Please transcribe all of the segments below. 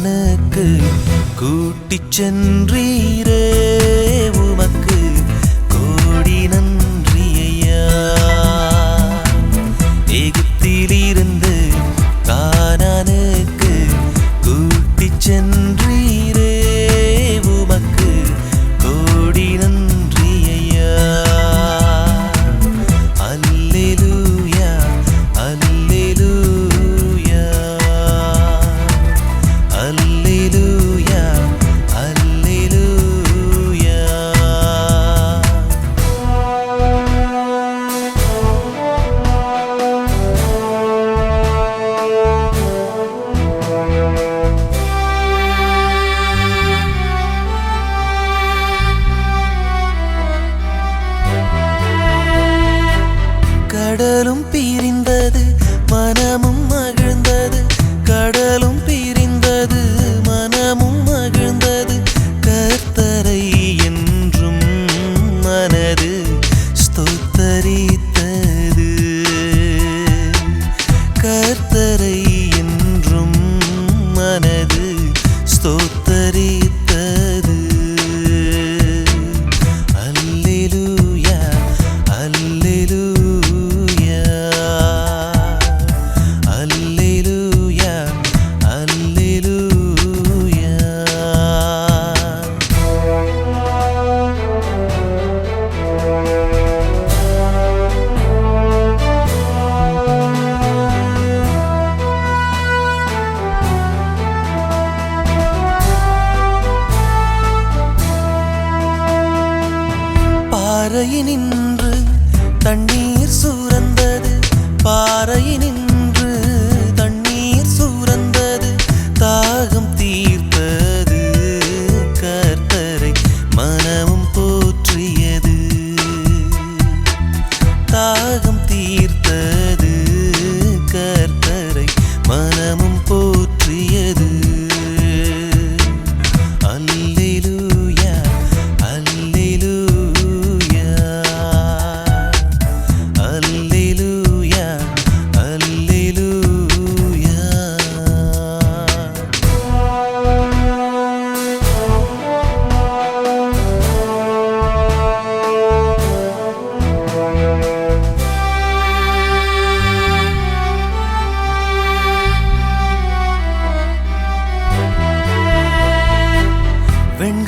கண்ணுக்கு கூட்டிச் சென்றீர்? 수도 மழையினின்று தண்ணீர் சூரந்தது பாறையினின்று தண்ணீர் சூரந்தது தாகம் தீர்த்தது கர்த்தரை மனமும் போற்றியது. தாகம் தீர்த்தது கர்த்தரை மனமும் போற்றியது.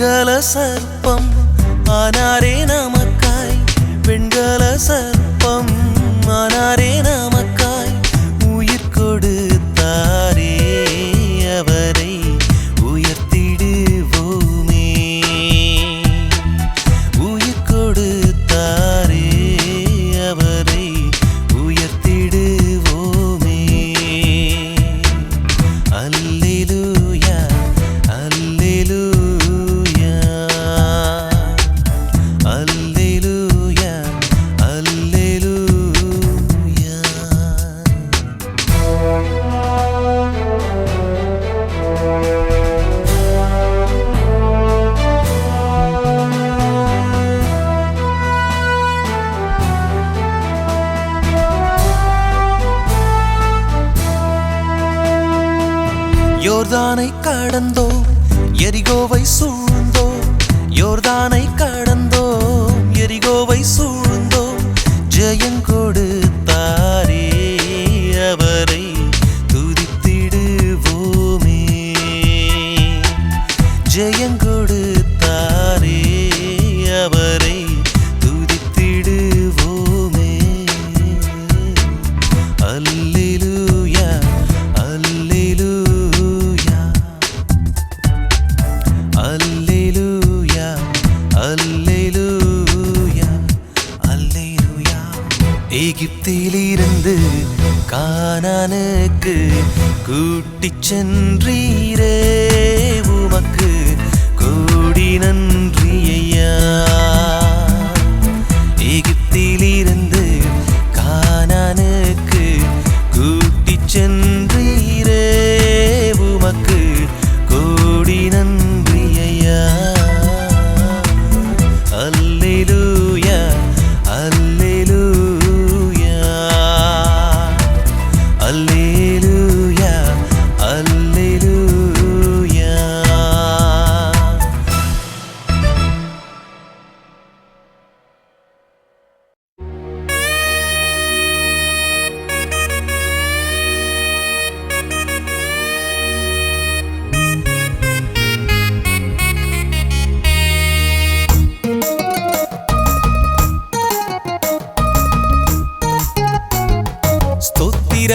வெண்கல சர்ப்பம் ஆனாரே நமக்காய். வெண்கல சர்ப்பம் யோர்தானை கடந்தோ எரிகோவை சூழ்ந்தோ யோர்தானை கடந்தோ எரிகோவை சூழ்ந்தோ ஜெயங்கோ கூட்டிச் சென்றீ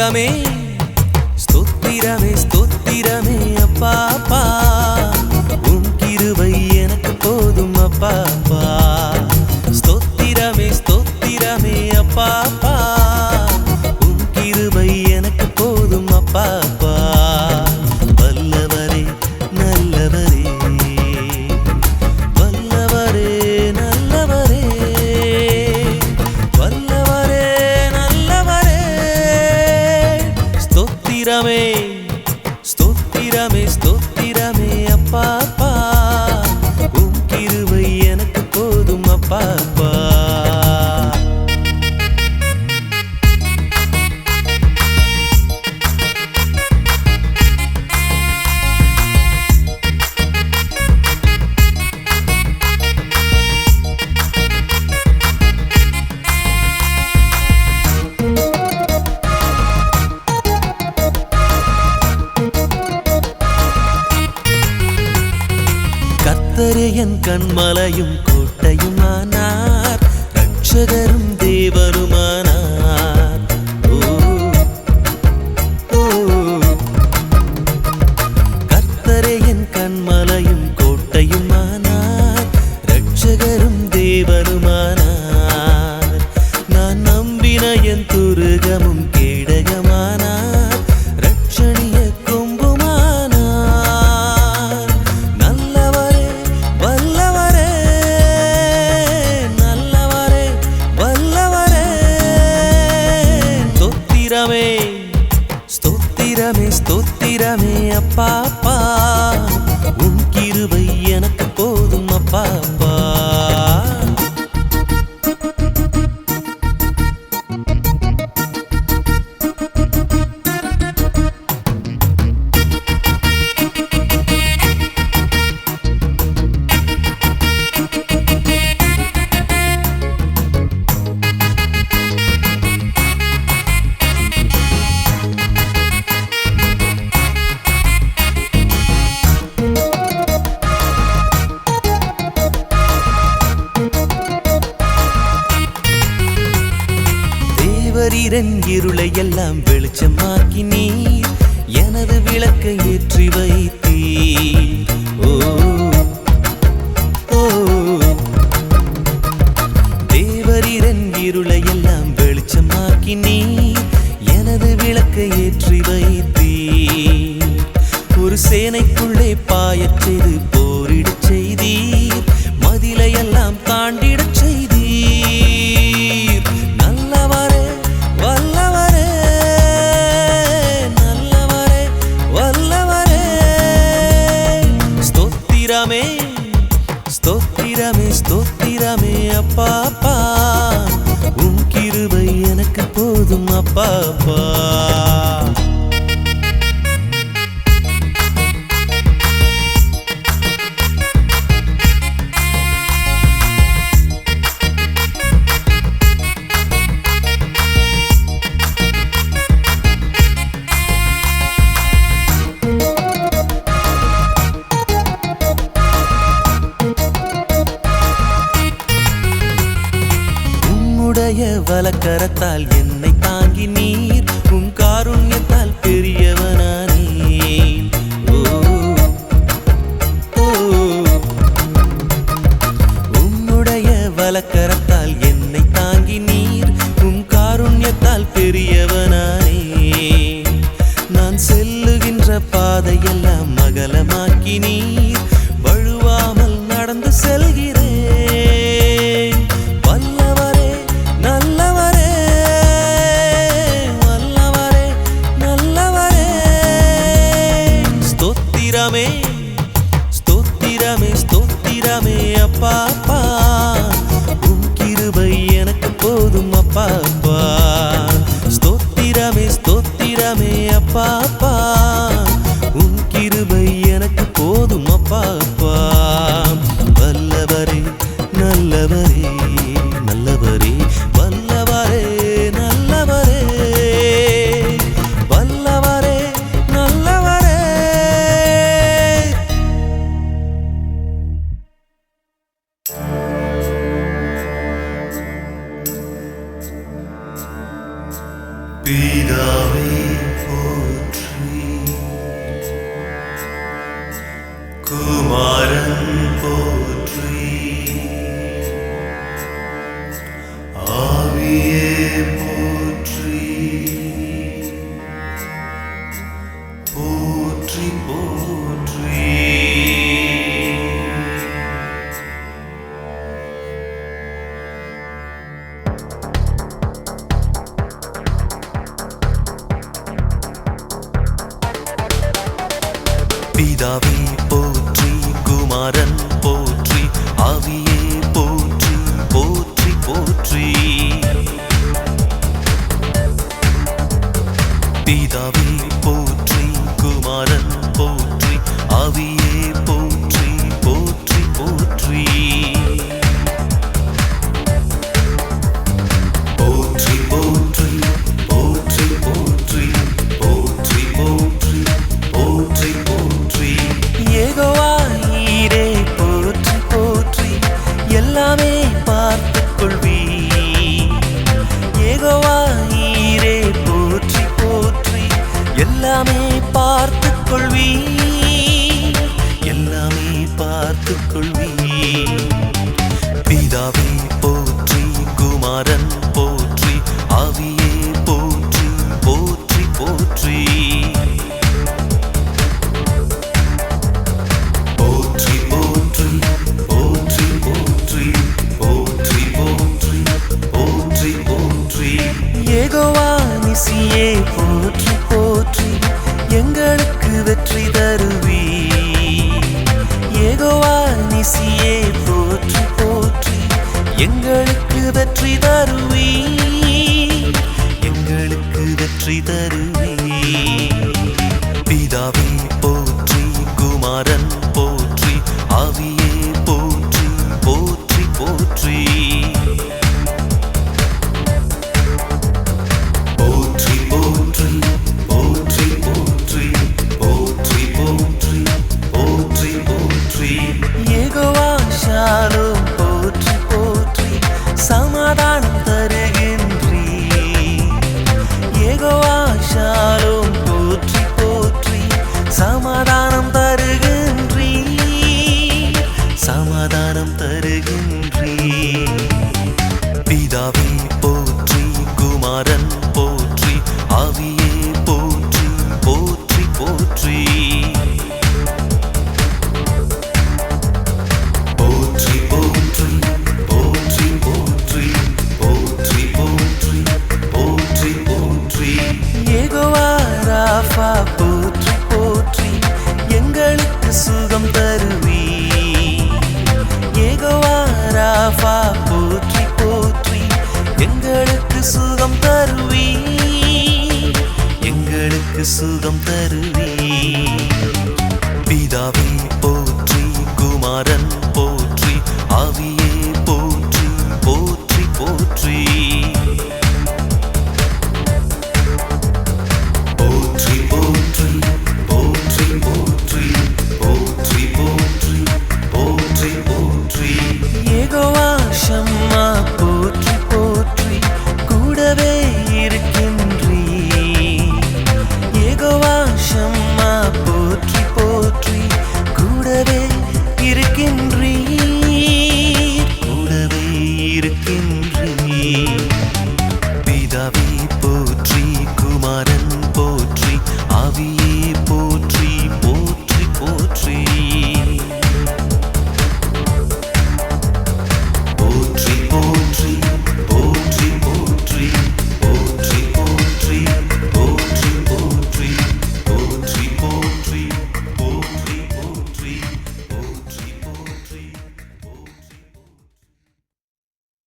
ஸ்தோத்திரமே ஸ்தோத்திரமே ஸ்தோத்திரமே அப்பாப்பா உன் கிருவை எனக்கு போதும் அப்பாப்பா ஸ்தோத்திரமே ஸ்தோத்திரமே அப்பாப்பா ஸ்தோத்திரமே ஸ்தோத்திரமே அப்பா அப்பா உன் கிருபை எனக்கு போதும் அப்பா அப்பா வலக்கரத்தால் என்னை தாங்கி நீர். உன் காருண்யத்தால் பெரியவனானே உம்முடைய வலக்கரத்தால் என்னை தாங்கி நீர். உன் காருண்யத்தால் பெரியவனானே நான் செல்லுகின்ற பாதையெல்லாம் மகளமாக்கி நீ be the people. வெற்றி தருவீ பிதாவே சுகம் தருவே பிதாவே